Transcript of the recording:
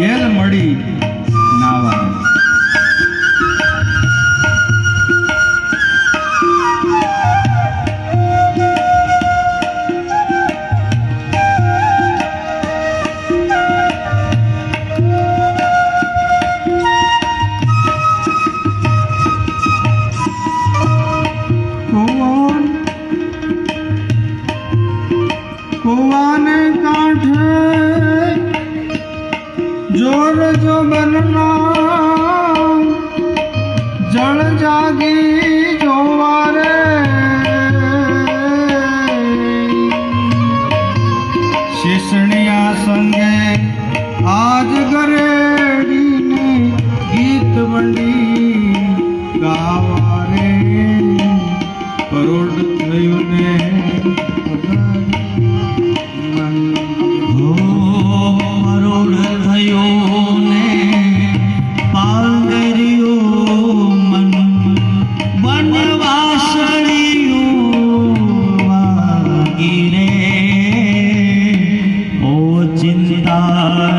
L મળી નાવા કોવાને કાંઠે બનના જળ જાગી જોવારે. શિષ્ણિયા સંગે વાસણીઓ રે ઓ ચિંતા